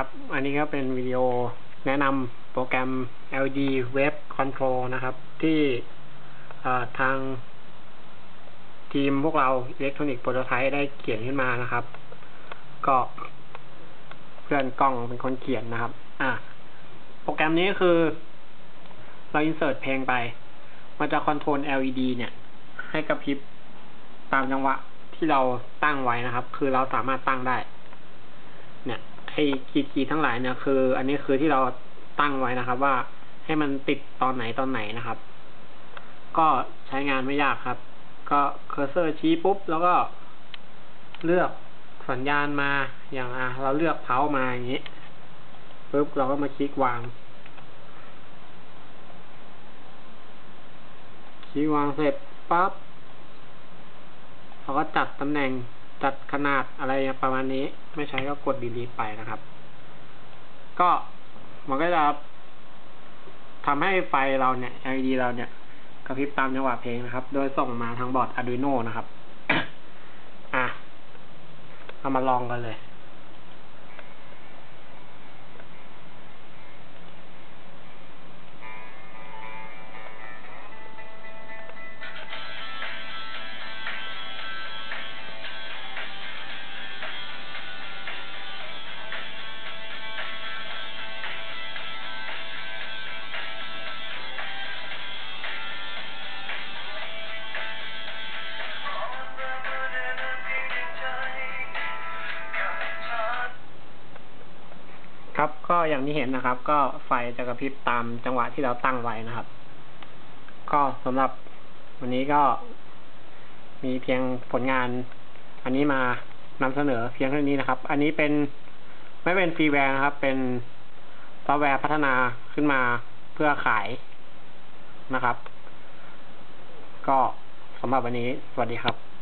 ครับ อันนี้ก็เป็นวิดีโอแนะนำโปรแกรม LED Web Control นะครับ ที่ทางทีมพวกเรา Electronic Prototype ได้เขียนขึ้นมานะครับ ก็เพื่อนกล้องเป็นคนเขียนนะครับ อะ โปรแกรมนี้คือ เรา insert เพลงไป มันจะคอนโทรล LED เนี่ย ให้กระพริบตามจังหวะที่เราตั้งไว้นะครับ คือเราสามารถตั้งได้ เนี่ย ไอ้ขีดขีดทั้งหลายเนี่ยคือ อันนี้คือที่เราตั้งไว้นะครับ ว่าให้มันติดตอนไหนตอนไหนนะครับ ก็ใช้งานไม่ยากครับ ก็เคอร์เซอร์ชี้ปุ๊บ แล้วก็เลือกสัญญาณมาอย่างอะเราเลือกเพามาอย่างนี้ปุ๊บเราก็มาคลิกวางคลิกวางเสร็จปั๊บเราก็จัดตำแหน่ง จัดขนาดอะไรประมาณนี้ ไม่ใช้ก็กดดีลีทไปนะครับ ก็มันก็จะทำให้ไฟเราเนี่ย LED เราเนี่ยกระพริบตามจังหวะเพลงนะครับ โดยส่งมาทางบอร์ด Arduino นะครับ อะเอามาลองกันเลย ครับก็อย่างที่เห็นนะครับ ก็ไฟจะกระพริบตามจังหวะที่เราตั้งไว้นะครับ ก็สำหรับวันนี้ก็มีเพียงผลงาน อันนี้มานำเสนอเพียงเท่านี้นะครับ อันนี้เป็นไม่เป็นฟรีแวร์นะครับ เป็นซอฟต์แวร์พัฒนาขึ้นมาเพื่อขายนะครับ ก็สำหรับวันนี้ สวัสดีครับ